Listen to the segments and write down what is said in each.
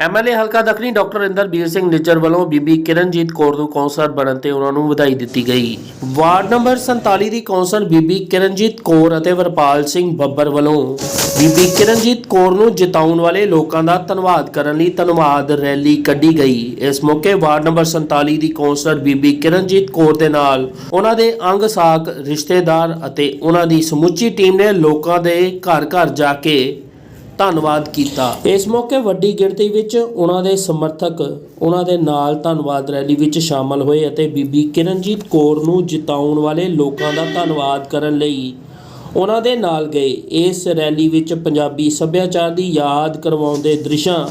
MLA ਹਲਕਾ ਦਖਣੀ doctor Inderbir Singh Nijjar ਵੱਲੋਂ ਬੀਬੀ ਕਿਰਨਜੀਤ ਕੌਰ ਨੂੰ ਕੌਂਸਲਰ ਬਣਨ ਤੇ ਉਹਨਾਂ ਨੂੰ ਵਧਾਈ ਦਿੱਤੀ ਗਈ। ਵਾਰਡ ਨੰਬਰ 47 ਦੀ ਕੌਂਸਲ ਬੀਬੀ ਕਿਰਨਜੀਤ ਕੌਰ ਅਤੇ ਵਰਪਾਲ ਸਿੰਘ ਬੱਬਰ ਵੱਲੋਂ ਬੀਬੀ ਕਿਰਨਜੀਤ ਕੌਰ ਨੂੰ ਜਿਤਾਉਣ ਵਾਲੇ ਲੋਕਾਂ ਦਾ ਧੰਨਵਾਦ ਕਰਨ ਲਈ ਧੰਨਵਾਦ ਰੈਲੀ ਕੱਢੀ ਗਈ। ਇਸ ਮੌਕੇ ਵਾਰਡ ਨੰਬਰ 47 ਦੀ ਕੌਂਸਲਰ ਬੀਬੀ ਕਿਰਨਜੀਤ ਕੌਰ ਦੇ ਨਾਲ ਉਹਨਾਂ ਦੇ ਅੰਗ ਸਾਕ ਰਿਸ਼ਤੇਦਾਰ ਅਤੇ ਉਹਨਾਂ ਦੀ ਸਮੁੱਚੀ ਟੀਮ ਨੇ ਲੋਕਾਂ ਦੇ ਘਰ ਘਰ ਜਾ ਕੇ ਧੰਨਵਾਦ ਕੀਤਾ। ਇਸ ਮੌਕੇ ਵੱਡੀ ਗਿਣਤੀ ਵਿੱਚ ਉਹਨਾਂ ਦੇ ਸਮਰਥਕ, ਉਹਨਾਂ ਦੇ ਨਾਲ ਧੰਨਵਾਦ ਰੈਲੀ ਵਿੱਚ ਸ਼ਾਮਲ ਹੋਏ ਅਤੇ ਬੀਬੀ ਕਿਰਨਜੀਤ ਕੌਰ ਨੂੰ ਜਿਤਾਉਣ ਵਾਲੇ ਲੋਕਾਂ ਦਾ ਧੰਨਵਾਦ ਕਰਨ ਲਈ ਉਹਨਾਂ ਦੇ ਨਾਲ ਗਏ। ਇਸ ਰੈਲੀ ਵਿੱਚ ਪੰਜਾਬੀ ਸੱਭਿਆਚਾਰ ਦੀ ਯਾਦ ਕਰਵਾਉਂਦੇ ਦ੍ਰਿਸ਼ਾਂ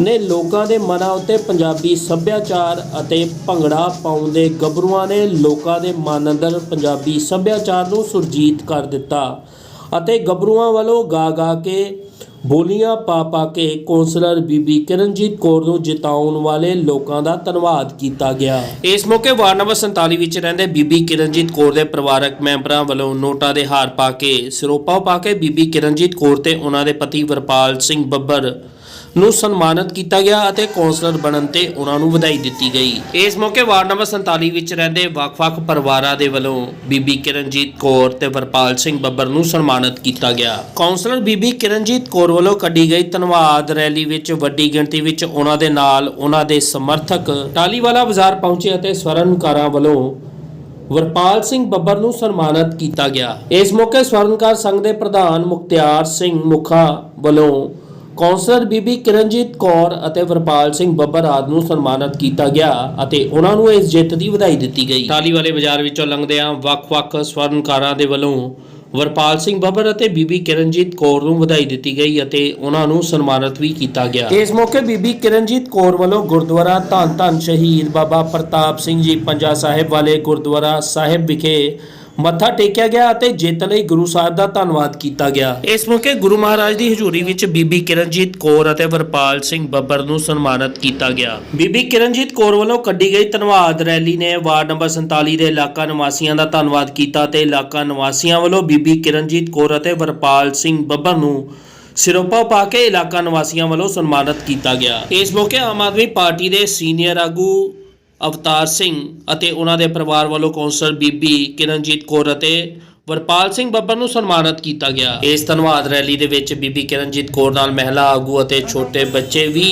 ਨੇ ਲੋਕਾਂ ਦੇ ਮਨਾਂ ਉੱਤੇ ਪੰਜਾਬੀ ਸੱਭਿਆਚਾਰ ਅਤੇ ਭੰਗੜਾ ਪਾਉਂਦੇ ਗੱਭਰੂਆਂ ਨੇ ਲੋਕਾਂ ਦੇ ਮਨ ਅੰਦਰ ਪੰਜਾਬੀ ਸੱਭਿਆਚਾਰ ਨੂੰ ਸੁਰਜੀਤ ਕਰ ਦਿੱਤਾ ਅਤੇ ਗੱਭਰੂਆਂ ਵੱਲੋਂ ਗਾ ਗਾ ਕੇ ਬੋਲੀਆਂ ਪਾ ਪਾ ਕੇ ਕੌਂਸਲਰ ਬੀਬੀ ਕਿਰਨਜੀਤ ਕੌਰ ਨੂੰ ਜਿਤਾਉਣ ਵਾਲੇ ਲੋਕਾਂ ਦਾ ਧੰਨਵਾਦ ਕੀਤਾ ਗਿਆ। ਇਸ ਮੌਕੇ ਵਾਰਡ ਨੰਬਰ 47 ਵਿੱਚ ਰਹਿੰਦੇ ਬੀਬੀ ਕਿਰਨਜੀਤ ਕੌਰ ਦੇ ਪਰਿਵਾਰਕ ਮੈਂਬਰਾਂ ਵੱਲੋਂ ਨੋਟਾਂ ਦੇ ਹਾਰ ਪਾ ਕੇ ਸਿਰੋਪਾ ਪਾ ਕੇ ਬੀਬੀ ਕਿਰਨਜੀਤ ਕੌਰ ਤੇ ਉਹਨਾਂ ਦੇ ਪਤੀ ਵਰਪਾਲ ਸਿੰਘ ਬੱਬਰ ਨੂੰ ਸਨਮਾਨਿਤ ਕੀਤਾ ਗਿਆ ਅਤੇ ਕੌਂਸਲਰ ਬਣਨ ਤੇ ਉਹਨਾਂ ਨੂੰ ਵਧਾਈ ਦਿੱਤੀ ਗਈ। ਇਸ ਮੌਕੇ ਵਾਰਡ ਨੰਬਰ 47 ਵਿੱਚ ਰਹਿੰਦੇ ਵੱਖ-ਵੱਖ ਪਰਿਵਾਰਾਂ ਦੇ ਵੱਲੋਂ ਬੀਬੀ ਕਿਰਨਜੀਤ ਕੌਰ ਤੇ ਵਰਪਾਲ ਸਿੰਘ ਬੱਬਰ ਨੂੰ ਸਨਮਾਨਿਤ ਕੀਤਾ ਗਿਆ। ਕੌਂਸਲਰ ਬੀਬੀ ਕਿਰਨਜੀਤ ਕੌਰ ਵੱਲੋਂ ਕੱਢੀ ਗਈ ਧੰਨਵਾਦ ਰੈਲੀ ਵਿੱਚ ਵੱਡੀ ਗਿਣਤੀ ਵਿੱਚ ਉਹਨਾਂ ਦੇ ਨਾਲ ਉਹਨਾਂ ਦੇ ਸਮਰਥਕ ਟਾਲੀਵਾਲਾ ਬਾਜ਼ਾਰ ਪਹੁੰਚੇ ਅਤੇ ਸਵਰਨਕਾਰਾਂ ਵੱਲੋਂ ਵਰਪਾਲ ਸਿੰਘ ਬੱਬਰ ਨੂੰ ਸਨਮਾਨਿਤ ਕੀਤਾ ਗਿਆ। ਇਸ ਮੌਕੇ ਸਵਰਨਕਾਰ ਸੰਘ ਦੇ ਪ੍ਰਧਾਨ ਮੁਖਤਿਆਰ ਸਿੰਘ ਮੁਖਾ ਵੱਲੋਂ ਕੌਂਸਲਰ ਬੀਬੀ ਕਿਰਨਜੀਤ ਕੌਰ ਅਤੇ ਵਰਪਾਲ ਸਿੰਘ ਬੱਬਰ ਆਦਿ ਨੂੰ ਸਨਮਾਨਿਤ ਕੀਤਾ ਗਿਆ ਅਤੇ ਉਹਨਾਂ ਨੂੰ ਇਸ ਜਿੱਤ ਦੀ ਵਧਾਈ ਦਿੱਤੀ ਗਈ। ਟਾਲੀ ਵਾਲੇ ਬਾਜ਼ਾਰ ਵਿੱਚੋਂ ਲੰਘਦਿਆਂ ਵੱਖ-ਵੱਖ ਸਵਰਨਕਾਰਾਂ ਦੇ ਵੱਲੋਂ ਵਰਪਾਲ ਸਿੰਘ ਬੱਬਰ ਅਤੇ ਬੀਬੀ ਕਿਰਨਜੀਤ ਕੌਰ ਨੂੰ ਵਧਾਈ ਦਿੱਤੀ ਗਈ ਅਤੇ ਉਹਨਾਂ ਨੂੰ ਸਨਮਾਨਿਤ ਵੀ ਕੀਤਾ ਗਿਆ। ਇਸ ਮੌਕੇ ਬੀਬੀ ਕਿਰਨਜੀਤ ਕੌਰ ਵੱਲੋਂ ਗੁਰਦੁਆਰਾ ਧੰਨ ਧੰਨ ਸ਼ਹੀਦ ਬਾਬਾ ਪ੍ਰਤਾਪ ਸਿੰਘ ਜੀ ਪੰਜਾ ਸਾਹਿਬ ਵਾਲੇ ਗੁਰਦੁਆਰਾ ਸਾਹਿਬ ਵਿਖੇ ਮੱਥਾ ਟੇਕਿਆ ਗਿਆ ਅਤੇ ਜਿੱਤ ਲਈ ਗੁਰੂ ਸਾਹਿਬ ਦਾ ਧੰਨਵਾਦ ਕੀਤਾ ਗਿਆ। ਇਸ ਮੌਕੇ ਗੁਰੂ ਮਹਾਰਾਜ ਦੀ ਹਜ਼ੂਰੀ ਵਿੱਚ ਬੀਬੀ ਕਿਰਨਜੀਤ ਕੌਰ ਅਤੇ ਵਰਪਾਲ ਸਿੰਘ ਬੱਬਰ ਨੂੰ ਸਨਮਾਨਿਤ ਕੀਤਾ ਗਿਆ। ਬੀਬੀ ਕਿਰਨਜੀਤ ਕੌਰ ਵੱਲੋਂ ਕੱਢੀ ਗਈ ਧੰਨਵਾਦ ਰੈਲੀ ਨੇ ਵਾਰਡ ਨੰਬਰ 47 ਦੇ ਇਲਾਕਾ ਨਿਵਾਸੀਆਂ ਦਾ ਧੰਨਵਾਦ ਕੀਤਾ ਤੇ ਇਲਾਕਾ ਨਿਵਾਸੀਆਂ ਵੱਲੋਂ ਬੀਬੀ ਕਿਰਨਜੀਤ ਕੌਰ ਅਤੇ ਵਰਪਾਲ ਸਿੰਘ ਬੱਬਰ ਨੂੰ ਸਿਰੋਪਾ ਪਾ ਕੇ ਇਲਾਕਾ ਨਿਵਾਸੀਆਂ ਵੱਲੋਂ ਸਨਮਾਨਿਤ ਕੀਤਾ ਗਿਆ। ਇਸ ਮੌਕੇ ਆਮ ਆਦਮੀ ਪਾਰਟੀ ਦੇ ਸੀਨੀਅਰ ਆਗੂ ਅਵਤਾਰ ਸਿੰਘ ਅਤੇ ਉਹਨਾਂ ਦੇ ਪਰਿਵਾਰ ਵੱਲੋਂ ਕੌਂਸਲਰ ਬੀਬੀ ਕਿਰਨਜੀਤ ਕੌਰ ਅਤੇ ਵਰਪਾਲ ਸਿੰਘ ਬੱਬਰ ਨੂੰ ਸਨਮਾਨਿਤ ਕੀਤਾ ਗਿਆ। ਇਸ ਧੰਨਵਾਦ ਰੈਲੀ ਦੇ ਵਿੱਚ ਬੀਬੀ ਕਿਰਨਜੀਤ ਕੌਰ ਨਾਲ ਮਹਿਲਾ ਆਗੂ ਅਤੇ ਛੋਟੇ ਬੱਚੇ ਵੀ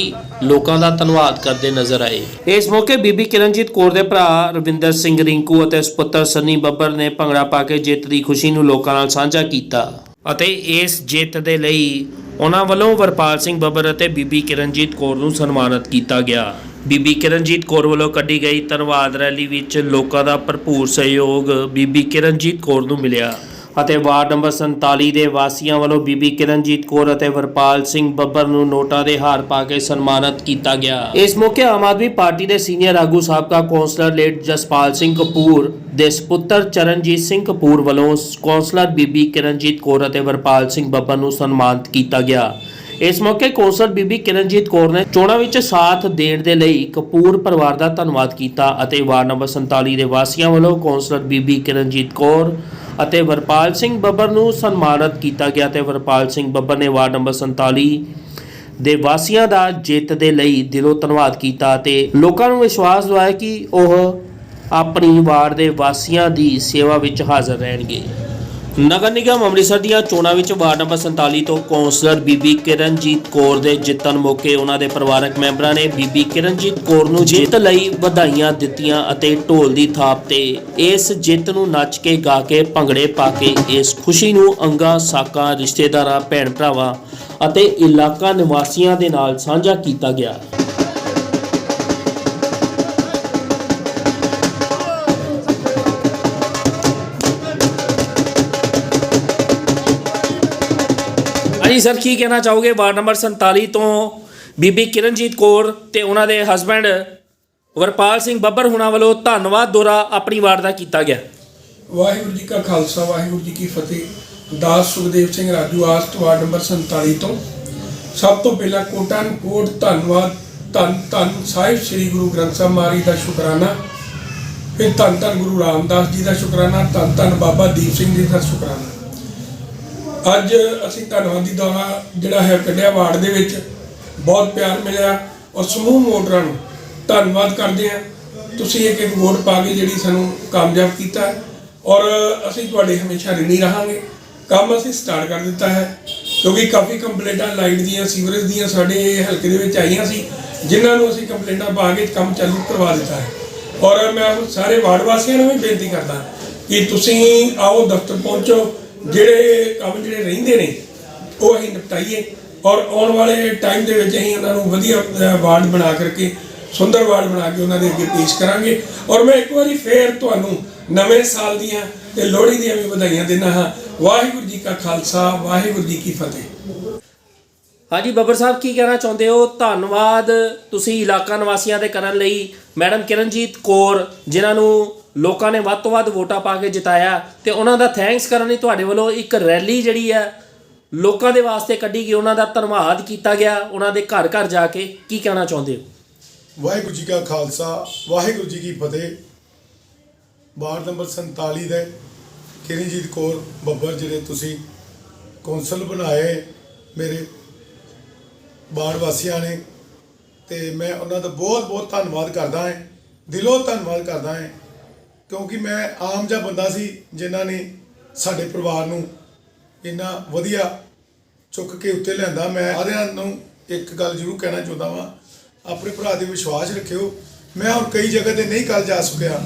ਲੋਕਾਂ ਦਾ ਧੰਨਵਾਦ ਕਰਦੇ ਨਜ਼ਰ ਆਏ। ਇਸ ਮੌਕੇ ਬੀਬੀ ਕਿਰਨਜੀਤ ਕੌਰ ਦੇ ਭਰਾ ਰਵਿੰਦਰ ਸਿੰਘ ਰਿੰਕੂ ਅਤੇ ਸੁਪੁੱਤਰ ਸਨੀ ਬੱਬਰ ਨੇ ਭੰਗੜਾ ਪਾ ਕੇ ਜਿੱਤ ਦੀ ਖੁਸ਼ੀ ਨੂੰ ਲੋਕਾਂ ਨਾਲ ਸਾਂਝਾ ਕੀਤਾ ਅਤੇ ਇਸ ਜਿੱਤ ਦੇ ਲਈ ਉਹਨਾਂ ਵੱਲੋਂ ਵਰਪਾਲ ਸਿੰਘ ਬੱਬਰ ਅਤੇ ਬੀਬੀ ਕਿਰਨਜੀਤ ਕੌਰ ਨੂੰ ਸਨਮਾਨਿਤ ਕੀਤਾ ਗਿਆ। ਬੀਬੀ ਕਿਰਨਜੀਤ ਕੌਰ ਵੱਲੋਂ ਕੱਢੀ ਗਈ ਧੰਨਵਾਦ ਰੈਲੀ ਵਿੱਚ ਲੋਕਾਂ ਦਾ ਭਰਪੂਰ ਸਹਿਯੋਗ ਬੀਬੀ ਕਿਰਨਜੀਤ ਕੌਰ ਨੂੰ ਮਿਲਿਆ। ਅਤੇ ਵਾਰਡ ਨੰਬਰ 47 ਦੇ ਵਾਸੀਆਂ ਵੱਲੋਂ ਬੀਬੀ ਕਿਰਨਜੀਤ ਕੌਰ ਅਤੇ ਵਰਪਾਲ ਸਿੰਘ ਬੱਬਰ ਨੂੰ ਨੋਟਾਂ ਦੇ ਹਾਰ ਪਾ ਕੇ ਸਨਮਾਨਿਤ ਕੀਤਾ ਗਿਆ। ਇਸ ਮੌਕੇ ਆਮ ਆਦਮੀ ਪਾਰਟੀ ਦੇ ਸੀਨੀਅਰ ਆਗੂ ਸਾਬਕਾ ਕੌਂਸਲਰ ਲੇਟ ਜਸਪਾਲ ਸਿੰਘ ਕਪੂਰ ਦੇ ਸੁਪੁੱਤਰ ਚਰਨਜੀਤ ਸਿੰਘ ਕਪੂਰ ਵੱਲੋਂ ਕੌਂਸਲਰ ਬੀਬੀ ਕਿਰਨਜੀਤ ਕੌਰ ਅਤੇ ਵਰਪਾਲ ਸਿੰਘ ਬੱਬਰ ਨੂੰ ਸਨਮਾਨਿਤ ਕੀਤਾ ਗਿਆ। ਇਸ ਮੌਕੇ ਕੌਂਸਲਰ ਬੀਬੀ ਕਿਰਨਜੀਤ ਕੌਰ ਨੇ ਚੋਣਾਂ ਵਿੱਚ ਸਾਥ ਦੇਣ ਦੇ ਲਈ ਕਪੂਰ ਪਰਿਵਾਰ ਦਾ ਧੰਨਵਾਦ ਕੀਤਾ ਅਤੇ ਵਾਰਡ ਨੰਬਰ 47 ਦੇ ਵਾਸੀਆਂ ਵੱਲੋਂ ਕੌਂਸਲਰ ਬੀਬੀ ਕਿਰਨਜੀਤ ਕੌਰ ਅਤੇ ਵਰਪਾਲ ਸਿੰਘ ਬੱਬਰ ਨੂੰ ਸਨਮਾਨਿਤ ਕੀਤਾ ਗਿਆ ਤੇ ਵਰਪਾਲ ਸਿੰਘ ਬੱਬਰ ਨੇ ਵਾਰਡ ਨੰਬਰ 47 ਦੇ ਵਾਸੀਆਂ ਦਾ ਜਿੱਤ ਦੇ ਲਈ ਦਿਲੋਂ ਧੰਨਵਾਦ ਕੀਤਾ ਤੇ ਲੋਕਾਂ ਨੂੰ ਵਿਸ਼ਵਾਸ ਦਿਵਾਇਆ ਕਿ ਉਹ ਆਪਣੀ ਵਾਰਡ ਦੇ ਵਾਸੀਆਂ ਦੀ ਸੇਵਾ ਵਿੱਚ ਹਾਜ਼ਰ ਰਹਿਣਗੇ। ਨਗਰ ਨਿਗਮ ਅੰਮ੍ਰਿਤਸਰ ਦੀਆਂ ਚੋਣਾਂ ਵਿੱਚ ਵਾਰਡ ਨੰਬਰ 47 ਤੋਂ ਕੌਂਸਲਰ ਬੀਬੀ ਕਿਰਨਜੀਤ ਕੌਰ ਦੇ ਜਿੱਤਣ ਮੌਕੇ ਉਹਨਾਂ ਦੇ ਪਰਿਵਾਰਕ ਮੈਂਬਰਾਂ ਨੇ ਬੀਬੀ ਕਿਰਨਜੀਤ ਕੌਰ ਨੂੰ ਜਿੱਤ ਲਈ ਵਧਾਈਆਂ ਦਿੱਤੀਆਂ ਅਤੇ ਢੋਲ ਦੀ ਥਾਪ ਤੇ ਇਸ ਜਿੱਤ ਨੂੰ ਨੱਚ ਕੇ ਗਾ ਕੇ ਭੰਗੜੇ ਪਾ ਕੇ ਇਸ ਖੁਸ਼ੀ ਨੂੰ ਅੰਗਾ, ਸਾਕਾਂ, ਰਿਸ਼ਤੇਦਾਰਾਂ, ਭੈਣ ਭਰਾਵਾਂ ਅਤੇ ਇਲਾਕਾ ਨਿਵਾਸੀਆਂ ਦੇ ਨਾਲ ਸਾਂਝਾ ਕੀਤਾ ਗਿਆ। ਹਾਂਜੀ ਸਰ, ਕੀ ਕਹਿਣਾ ਚਾਹੋਗੇ? ਵਾਰਡ ਨੰਬਰ 47 ਤੋਂ ਬੀਬੀ ਕਿਰਨਜੀਤ ਕੌਰ ਤੇ ਉਹਨਾਂ ਦੇ ਹਸਬੰਡ ਵਰਪਾਲ ਸਿੰਘ ਬੱਬਰ ਹੁਣਾਂ ਵੱਲੋਂ ਧੰਨਵਾਦ ਦੌਰਾ ਆਪਣੀ ਵਾਰਡ ਦਾ ਕੀਤਾ ਗਿਆ। ਵਾਹਿਗੁਰੂ ਜੀ ਕਾ ਖਾਲਸਾ, ਵਾਹਿਗੁਰੂ ਜੀ ਕੀ ਫਤਿਹ। ਦਾਸ ਸੁਖਦੇਵ ਸਿੰਘ ਰਾਜੂ ਆਸਟ ਵਾਰਡ ਨੰਬਰ 47 ਤੋਂ। ਸਭ ਤੋਂ ਪਹਿਲਾਂ ਕੋਟਨ ਕੋਟ ਧੰਨਵਾਦ, ਧੰਨ ਧੰਨ ਸਾਹਿਬ ਸ੍ਰੀ ਗੁਰੂ ਗ੍ਰੰਥ ਸਾਹਿਬ ਮਹਾਰਾਜ ਦਾ ਸ਼ੁਕਰਾਨਾ। ਫਿਰ ਧੰਨ ਧੰਨ ਗੁਰੂ ਰਾਮਦਾਸ ਜੀ ਦਾ ਸ਼ੁਕਰਾਨਾ, ਧੰਨ ਧੰਨ ਬਾਬਾ ਦੀਪ ਸਿੰਘ ਜੀ ਦਾ ਸ਼ੁਕਰਾਨਾ। ਅੱਜ ਅਸੀਂ ਧੰਨਵਾਦੀ ਦੌਰਾ ਜਿਹੜਾ ਹੈ ਕੱਢਿਆ ਵਾਰਡ ਦੇ ਵਿੱਚ। ਬਹੁਤ ਪਿਆਰ ਮਿਲਿਆ ਔਰ ਸਮੂਹ ਮੋਟਰਾਂ ਨੂੰ ਧੰਨਵਾਦ ਕਰਦੇ ਹਾਂ। ਤੁਸੀਂ ਇੱਕ ਇੱਕ ਵੋਟ ਪਾ ਕੇ ਜਿਹੜੀ ਸਾਨੂੰ ਕਾਮਯਾਬ ਕੀਤਾ ਔਰ ਅਸੀਂ ਤੁਹਾਡੇ ਹਮੇਸ਼ਾ ਰਿਣੀ ਰਹਾਂਗੇ। ਕੰਮ ਅਸੀਂ ਸਟਾਰਟ ਕਰ ਦਿੱਤਾ ਹੈ ਕਿਉਂਕਿ ਕਾਫੀ ਕੰਪਲੇਂਟਾਂ ਲਾਈਟ ਦੀਆਂ, ਸੀਵਰੇਜ ਦੀਆਂ ਸਾਡੇ ਹਲਕੇ ਦੇ ਵਿੱਚ ਆਈਆਂ ਸੀ, ਜਿਨ੍ਹਾਂ ਨੂੰ ਅਸੀਂ ਕੰਪਲੇਂਟਾਂ ਪਾ ਕੇ ਕੰਮ ਚਾਲੂ ਕਰਵਾ ਦਿੱਤਾ ਹੈ। ਔਰ ਮੈਂ ਹੁਣ ਸਾਰੇ ਵਾਰਡ ਵਾਸੀਆਂ ਨੂੰ ਵੀ ਬੇਨਤੀ ਕਰਦਾ ਕਿ ਤੁਸੀਂ ਆਓ, ਦਫ਼ਤਰ ਪਹੁੰਚੋ ਜਿਹੜੇ ਕੰਮ ਜਿਹੜੇ ਰਹਿੰਦੇ ਨੇ, ਉਹ ਅਸੀਂ ਨਿਪਟਾਈਏ। ਔਰ ਆਉਣ ਵਾਲੇ ਟਾਈਮ ਦੇ ਵਿੱਚ ਅਸੀਂ ਉਹਨਾਂ ਨੂੰ ਵਧੀਆ ਵਾਰਡ ਬਣਾ ਕਰਕੇ, ਸੁੰਦਰ ਵਾਰਡ ਬਣਾ ਕੇ ਉਹਨਾਂ ਦੇ ਅੱਗੇ ਪੇਸ਼ ਕਰਾਂਗੇ। ਔਰ ਮੈਂ ਇੱਕ ਵਾਰੀ ਫੇਰ ਤੁਹਾਨੂੰ ਨਵੇਂ ਸਾਲ ਦੀਆਂ ਤੇ ਲੋਹੜੀ ਦੀਆਂ ਵੀ ਵਧਾਈਆਂ ਦਿੰਦਾ ਹਾਂ। ਵਾਹਿਗੁਰੂ ਜੀ ਕਾ ਖਾਲਸਾ, ਵਾਹਿਗੁਰੂ ਜੀ ਕੀ ਫਤਿਹ। ਹਾਂਜੀ, ਬੱਬਰ ਸਾਹਿਬ, ਕੀ ਕਹਿਣਾ ਚਾਹੁੰਦੇ ਹੋ? ਧੰਨਵਾਦ ਤੁਸੀਂ ਇਲਾਕਾ ਨਿਵਾਸੀਆਂ ਦੇ ਕਰਨ ਲਈ। ਮੈਡਮ ਕਿਰਨਜੀਤ ਕੌਰ, ਜਿਨ੍ਹਾਂ ਨੂੰ ਲੋਕਾਂ ਨੇ ਵੱਧ ਤੋਂ ਵੱਧ ਵੋਟਾਂ ਪਾ ਕੇ ਜਿਤਾਇਆ ਤੇ ਉਹਨਾਂ ਦਾ ਥੈਂਕਸ ਕਰਨ ਲਈ ਤੁਹਾਡੇ ਵੱਲੋਂ ਇੱਕ ਰੈਲੀ ਜਿਹੜੀ ਹੈ, ਲੋਕਾਂ ਦੇ ਵਾਸਤੇ ਕੱਢੀ ਗਈ, ਉਹਨਾਂ ਦਾ ਧੰਨਵਾਦ ਕੀਤਾ ਗਿਆ, ਉਹਨਾਂ ਦੇ ਘਰ ਘਰ ਜਾ ਕੇ ਕੀ ਕਹਿਣਾ ਚਾਹੁੰਦੇ ਹੋ? ਵਾਹਿਗੁਰੂ ਜੀ ਕਾ ਖਾਲਸਾ, ਵਾਹਿਗੁਰੂ ਜੀ ਕੀ ਫਤਿਹ। ਵਾਰਡ ਨੰਬਰ 47 ਦੇ ਕਿਰਨਜੀਤ ਕੌਰ ਬੱਬਰ ਜਿਹੜੇ ਤੁਸੀਂ ਕੌਂਸਲ ਬਣਾਏ ਮੇਰੇ ਵਾਰਡ ਵਾਸੀਆਂ ਨੇ, ਤੇ ਮੈਂ ਉਹਨਾਂ ਦਾ ਬਹੁਤ ਬਹੁਤ ਧੰਨਵਾਦ ਕਰਦਾ ਹਾਂ, ਦਿਲੋਂ ਧੰਨਵਾਦ ਕਰਦਾ ਹਾਂ। ਕਿਉਂਕਿ ਮੈਂ ਆਮ ਜਿਹਾ ਬੰਦਾ ਸੀ ਜਿਨ੍ਹਾਂ ਨੇ ਸਾਡੇ ਪਰਿਵਾਰ ਨੂੰ ਇੰਨਾ ਵਧੀਆ ਚੁੱਕ ਕੇ ਉੱਤੇ ਲਿਆਂਦਾ। ਮੈਂ ਸਾਰਿਆਂ ਨੂੰ ਇੱਕ ਗੱਲ ਜ਼ਰੂਰ ਕਹਿਣਾ ਚਾਹੁੰਦਾ ਵਾਂ, ਆਪਣੇ ਭਰਾ ਤੇ ਵਿਸ਼ਵਾਸ ਰੱਖਿਓ। ਮੈਂ ਹੁਣ ਕਈ ਜਗ੍ਹਾ ਤੇ ਨਹੀਂ ਕੱਲ ਜਾ ਸਕਿਆ।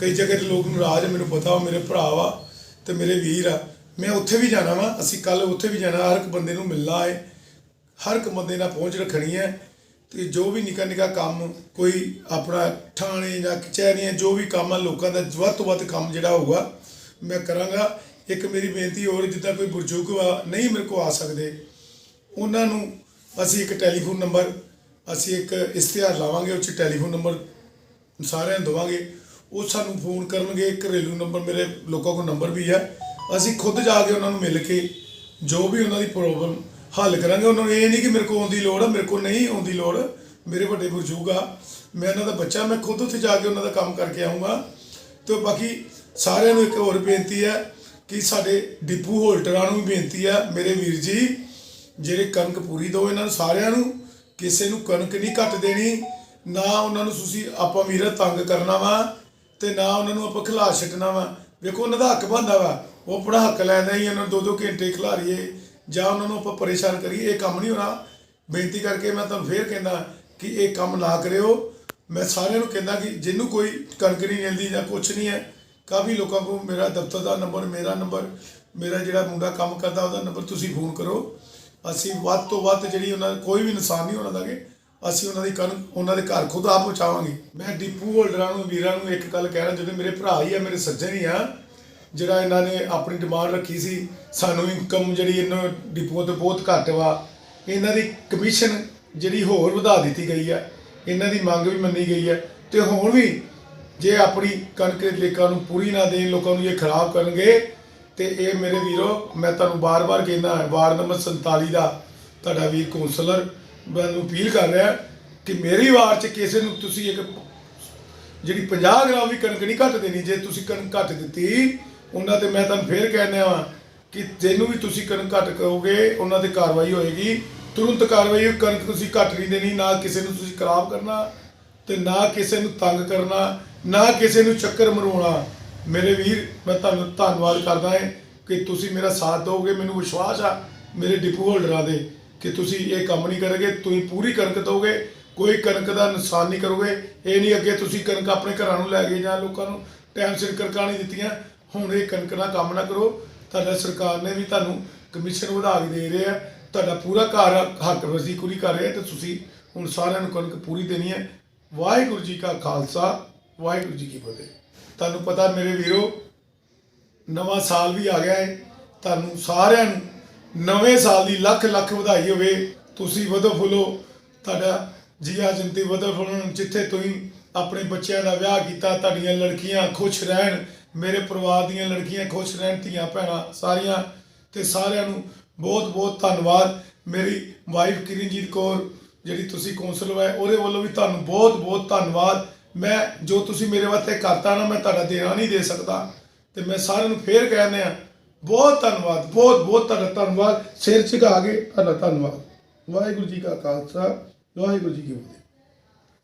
ਕਈ ਜਗ੍ਹਾ ਤੇ ਲੋਕ ਨਾਰਾਜ਼ ਮੈਨੂੰ ਪਤਾ ਉਹ ਮੇਰੇ ਭਰਾ ਵਾ ਤੇ ਮੇਰੇ ਵੀਰ ਆ। ਮੈਂ ਉੱਥੇ ਵੀ ਜਾਣਾ ਵਾ, ਅਸੀਂ ਕੱਲ ਉੱਥੇ ਵੀ ਜਾਣਾ, ਹਰ ਇੱਕ ਬੰਦੇ ਨੂੰ ਮਿਲਣਾ ਹੈ। ਹਰ ਇੱਕ ਬੰਦੇ ਨਾਲ ਪਹੁੰਚ ਰੱਖਣੀ ਹੈ। ਤੇ ਜੋ ਵੀ ਨਿੱਕਾ ਨਿੱਕਾ ਕੰਮ ਕੋਈ ਆਪਣਾ ਥਾਣੇ ਜਾਂ ਕਚਹਿਰੀਆਂ, ਜੋ ਵੀ ਕੰਮ ਆ, ਲੋਕਾਂ ਦਾ ਵੱਧ ਤੋਂ ਵੱਧ ਕੰਮ ਜਿਹੜਾ ਹੋਊਗਾ, ਮੈਂ ਕਰਾਂਗਾ। ਇੱਕ ਮੇਰੀ ਬੇਨਤੀ ਹੋਰ, ਜਿੱਦਾਂ ਕੋਈ ਬਜ਼ੁਰਗ ਵਾ ਨਹੀਂ ਮੇਰੇ ਕੋ ਆ ਸਕਦੇ, ਉਹਨਾਂ ਨੂੰ ਅਸੀਂ ਇੱਕ ਟੈਲੀਫੋਨ ਨੰਬਰ, ਅਸੀਂ ਇੱਕ ਇਸ਼ਤਿਹਾਰ ਲਾਵਾਂਗੇ ਉਹ 'ਚ ਟੈਲੀਫੋਨ ਨੰਬਰ ਸਾਰਿਆਂ ਨੂੰ ਦਵਾਂਗੇ। ਉਹ ਸਾਨੂੰ ਫੋਨ ਕਰਨਗੇ, ਘਰੇਲੂ ਨੰਬਰ ਮੇਰੇ ਲੋਕਾਂ ਕੋਲ ਨੰਬਰ ਵੀ ਹੈ ਅਸੀਂ ਖੁਦ ਜਾ ਕੇ ਉਹਨਾਂ ਨੂੰ ਮਿਲ ਕੇ ਜੋ ਵੀ ਉਹਨਾਂ ਦੀ ਪ੍ਰੋਬਲਮ ਹੱਲ ਕਰਾਂਗੇ। ਉਹਨਾਂ ਨੂੰ ਇਹ ਨਹੀਂ ਕਿ ਮੇਰੇ ਕੋਲ ਆਉਂਦੀ ਲੋੜ ਆ, ਮੇਰੇ ਕੋਲ ਨਹੀਂ ਆਉਂਦੀ ਲੋੜ। ਮੇਰੇ ਵੱਡੇ ਬਜ਼ੁਰਗ ਆ। ਮੈਂ ਉਹਨਾਂ ਦਾ ਬੱਚਾ, ਮੈਂ ਖੁਦ ਉੱਥੇ ਜਾ ਕੇ ਉਹਨਾਂ ਦਾ ਕੰਮ ਕਰਕੇ ਆਉਂਗਾ ਤੇ ਬਾਕੀ ਸਾਰਿਆਂ ਨੂੰ ਇੱਕ ਹੋਰ ਬੇਨਤੀ ਹੈ ਕਿ ਸਾਡੇ ਡਿਪੂ ਹੋਲਟਰਾਂ ਨੂੰ ਵੀ ਬੇਨਤੀ ਆ ਮੇਰੇ ਵੀਰ ਜੀ, ਜਿਹੜੇ ਕਣਕ ਪੂਰੀ ਦਿਓ ਇਹਨਾਂ ਨੂੰ ਸਾਰਿਆਂ ਨੂੰ, ਕਿਸੇ ਨੂੰ ਕਣਕ ਨਹੀਂ ਘੱਟ ਦੇਣੀ, ਨਾ ਉਹਨਾਂ ਨੂੰ ਤੁਸੀਂ ਆਪਾਂ ਵੀਰ ਤੰਗ ਕਰਨਾ ਵਾ ਤੇ ਨਾ ਉਹਨਾਂ ਨੂੰ ਆਪਾਂ ਖਿਲਾ ਛੱਡਣਾ ਵਾ। ਵੇਖੋ, ਉਹਨਾਂ ਦਾ ਹੱਕ ਬਣਦਾ ਵਾ। ਉਹ ਆਪਣਾ ਹੱਕ ਲੈਂਦਾ ਹੀ ਉਹਨਾਂ ਨੂੰ ਦੋ ਦੋ ਘੰਟੇ ਖਿਲਾਰੀਏ। ਜਾਂ ਉਹਨਾਂ ਨੂੰ ਆਪਾਂ ਪਰੇਸ਼ਾਨ ਕਰੀਏ, ਇਹ ਕੰਮ ਨਹੀਂ ਹੋਣਾ। ਬੇਨਤੀ ਕਰਕੇ ਮੈਂ ਤੁਹਾਨੂੰ ਫੇਰ ਕਹਿੰਦਾ ਕਿ ਇਹ ਕੰਮ ਨਾ ਕਰਿਓ। ਮੈਂ ਸਾਰਿਆਂ ਨੂੰ ਕਹਿੰਦਾ ਕਿ ਜਿਹਨੂੰ ਕੋਈ ਕਣਕ ਨਹੀਂ ਮਿਲਦੀ ਜਾਂ ਕੁਝ ਨਹੀਂ ਹੈ, ਕਾਫੀ ਲੋਕਾਂ ਕੋਲ ਮੇਰਾ ਦਫ਼ਤਰ ਦਾ ਨੰਬਰ, ਮੇਰਾ ਨੰਬਰ, ਮੇਰਾ ਜਿਹੜਾ ਮੁੰਡਾ ਕੰਮ ਕਰਦਾ ਉਹਦਾ ਨੰਬਰ ਤੁਸੀਂ ਫੋਨ ਕਰੋ। ਅਸੀਂ ਵੱਧ ਤੋਂ ਵੱਧ ਜਿਹੜੀ ਉਹਨਾਂ ਕੋਈ ਵੀ ਨੁਕਸਾਨ ਨਹੀਂ ਹੋਣਾ ਦਾਂਗੇ, ਅਸੀਂ ਉਹਨਾਂ ਦੀ ਕਣਕ, ਉਹਨਾਂ ਦੇ ਘਰ ਖੁਦ ਆਪ ਪਹੁੰਚਾਵਾਂਗੇ। ਮੈਂ ਡਿਪੂ ਹੋਲਡਰਾਂ ਨੂੰ, ਵੀਰਾਂ ਨੂੰ ਇੱਕ ਗੱਲ ਕਹਿਣਾ, ਜਦੋਂ ਮੇਰੇ ਭਰਾ ਹੀ ਆ, ਮੇਰੇ ਸੱਜਣ ਹੀ ਆ ਜਿਹੜਾ ਇਹਨਾਂ ਨੇ ਆਪਣੀ ਡਿਮਾਂਡ ਰੱਖੀ ਸੀ, ਸਾਨੂੰ ਇਨਕਮ ਜਿਹੜੀ ਇਹਨਾਂ ਡਿਪੂਆਂ ਤੋਂ ਬਹੁਤ ਘੱਟ ਵਾ, ਇਹਨਾਂ ਦੀ ਕਮਿਸ਼ਨ ਜਿਹੜੀ ਹੋਰ ਵਧਾ ਦਿੱਤੀ ਗਈ ਹੈ ਇਹਨਾਂ ਦੀ ਮੰਗ ਵੀ ਮੰਨੀ ਗਈ ਹੈ ਤੇ ਹੁਣ ਵੀ ਜੇ ਆਪਣੀ ਕਣਕ ਦੇ ਲੇਖਾਂ ਨੂੰ ਪੂਰੀ ਨਾ ਦੇਣ, ਲੋਕਾਂ ਨੂੰ ਇਹ ਖਰਾਬ ਕਰਨਗੇ, ਤੇ ਇਹ ਮੇਰੇ ਵੀਰੋ, ਮੈਂ ਤੁਹਾਨੂੰ ਬਾਰ-ਬਾਰ ਕਹਿੰਦਾ, ਵਾਰਡ ਨੰਬਰ 47 ਦਾ ਤੁਹਾਡਾ ਵੀਰ ਕੌਂਸਲਰ ਮੈਨੂੰ ਅਪੀਲ ਕਰ ਰਿਹਾ ਕਿ ਮੇਰੀ ਵਾਰ 'ਚ ਕਿਸੇ ਨੂੰ ਤੁਸੀਂ ਇੱਕ ਜਿਹੜੀ 50 ਗ੍ਰਾਮ ਵੀ ਕਣਕ ਨਹੀਂ ਘੱਟ ਦੇਣੀ, ਜੇ ਤੁਸੀਂ ਕਣਕ ਘੱਟ ਦਿੱਤੀ ਉਹਨਾਂ ਤੇ ਮੈਂ ਤੁਹਾਨੂੰ ਫੇਰ ਕਹਿੰਦਾ ਵਾਂ ਕਿ ਜਿਹਨੂੰ ਵੀ ਤੁਸੀਂ ਕਣਕ ਘੱਟ ਕਰੋਗੇ ਉਹਨਾਂ ਤੇ ਕਾਰਵਾਈ ਹੋਏਗੀ। ਤੁਰੰਤ ਕਾਰਵਾਈ ਹੋਈ, ਕਣਕ ਤੁਸੀਂ ਘੱਟ ਨਹੀਂ ਦੇਣੀ ਨਾ ਕਿਸੇ ਨੂੰ ਤੁਸੀਂ ਖਰਾਬ ਕਰਨਾ ਤੇ ਨਾ ਕਿਸੇ ਨੂੰ ਤੰਗ ਕਰਨਾ ਨਾ ਕਿਸੇ ਨੂੰ ਚੱਕਰ ਮਰਵਾਉਣਾ। ਮੇਰੇ ਵੀਰ ਮੈਂ ਤੁਹਾਨੂੰ ਧੰਨਵਾਦ ਕਰਦਾ ਹਾਂ ਕਿ ਤੁਸੀਂ ਮੇਰਾ ਸਾਥ ਦਿਓਗੇ ਮੈਨੂੰ ਵਿਸ਼ਵਾਸ ਆ ਮੇਰੇ ਡਿਪੂ ਹੋਲਡਰਾਂ ਦੇ ਕਿ ਤੁਸੀਂ ਇਹ ਕੰਮ ਨਹੀਂ ਕਰੋਗੇ ਤੁਸੀਂ ਪੂਰੀ ਕਣਕ ਦਿਓਗੇ ਕੋਈ ਕਣਕ ਦਾ ਨੁਕਸਾਨ ਨਹੀਂ ਕਰੋਗੇ। ਇਹ ਨਹੀਂ ਅੱਗੇ ਤੁਸੀਂ ਕਣਕ ਆਪਣੇ ਘਰਾਂ ਨੂੰ ਲੈ ਗਏ ਜਾਂ ਲੋਕਾਂ ਨੂੰ ਟਾਈਮ ਸਿਰ ਕਣਕਾਂ ਨਹੀਂ ਦਿੱਤੀਆਂ। ਹੁਣ ਇਹ ਕਣਕ ਨਾਲ ਕੰਮ ਨਾ ਕਰੋ। ਤੁਹਾਡਾ ਸਰਕਾਰ ਨੇ ਵੀ ਤੁਹਾਨੂੰ ਕਮਿਸ਼ਨ ਵਧਾ ਕੇ ਦੇ ਰਹੇ ਆ। ਤੁਹਾਡਾ ਪੂਰਾ ਘਰ ਹੱਕ ਵਰਜ਼ੀ ਪੂਰੀ ਕਰ ਰਿਹਾ ਤੇ ਤੁਸੀਂ ਹੁਣ ਸਾਰਿਆਂ ਨੂੰ ਕਣਕ ਪੂਰੀ ਦੇਣੀ ਹੈ ਵਾਹਿਗੁਰੂ ਜੀ ਕਾ ਖਾਲਸਾ, ਵਾਹਿਗੁਰੂ ਜੀ ਕੀ ਫਤਿਹ। ਤੁਹਾਨੂੰ ਪਤਾ ਮੇਰੇ ਵੀਰੋ, ਨਵਾਂ ਸਾਲ ਵੀ ਆ ਗਿਆ ਹੈ ਤੁਹਾਨੂੰ ਸਾਰਿਆਂ ਨੂੰ ਨਵੇਂ ਸਾਲ ਦੀ ਲੱਖ ਲੱਖ ਵਧਾਈ ਹੋਵੇ। ਤੁਸੀਂ ਵਧੋ ਫੁੱਲੋ। ਤੁਹਾਡਾ ਜੀਆ ਜਿੰਤੀ ਵਧੋ ਫੁੱਲਣ ਜਿੱਥੇ ਤੁਸੀਂ ਆਪਣੇ ਬੱਚਿਆਂ ਦਾ ਵਿਆਹ ਕੀਤਾ, ਤੁਹਾਡੀਆਂ ਲੜਕੀਆਂ ਖੁਸ਼ ਰਹਿਣ ਮੇਰੇ ਪਰਿਵਾਰ ਦੀਆਂ ਲੜਕੀਆਂ ਖੁਸ਼ ਰਹਿਣ, ਧੀਆਂ ਭੈਣਾਂ ਸਾਰੀਆਂ ਤੇ ਸਾਰਿਆਂ ਨੂੰ ਬਹੁਤ ਬਹੁਤ ਧੰਨਵਾਦ। ਮੇਰੀ ਵਾਈਫ ਕਿਰਨਜੀਤ ਕੌਰ, ਜਿਹੜੀ ਤੁਸੀਂ ਕੌਂਸਲਰ ਹੈ, ਉਹਦੇ ਵੱਲੋਂ ਵੀ ਤੁਹਾਨੂੰ ਬਹੁਤ ਬਹੁਤ ਧੰਨਵਾਦ। ਮੈਂ ਜੋ ਤੁਸੀਂ ਮੇਰੇ ਵਾਸਤੇ ਕਰਤਾ ਨਾ, ਮੈਂ ਤੁਹਾਡਾ ਦੇਣਾ ਨਹੀਂ ਦੇ ਸਕਦਾ। ਤੇ ਮੈਂ ਸਾਰਿਆਂ ਨੂੰ ਫੇਰ ਕਹਿੰਦੇ ਆ ਬਹੁਤ ਧੰਨਵਾਦ, ਬਹੁਤ ਬਹੁਤ ਤੁਹਾਡਾ ਧੰਨਵਾਦ। ਸਿਰ ਝੁਕਾ ਕੇ ਤੁਹਾਡਾ ਧੰਨਵਾਦ। ਵਾਹਿਗੁਰੂ ਜੀ ਕਾ ਖਾਲਸਾ, ਵਾਹਿਗੁਰੂ ਜੀ ਕੀ ਫਤਿਹ।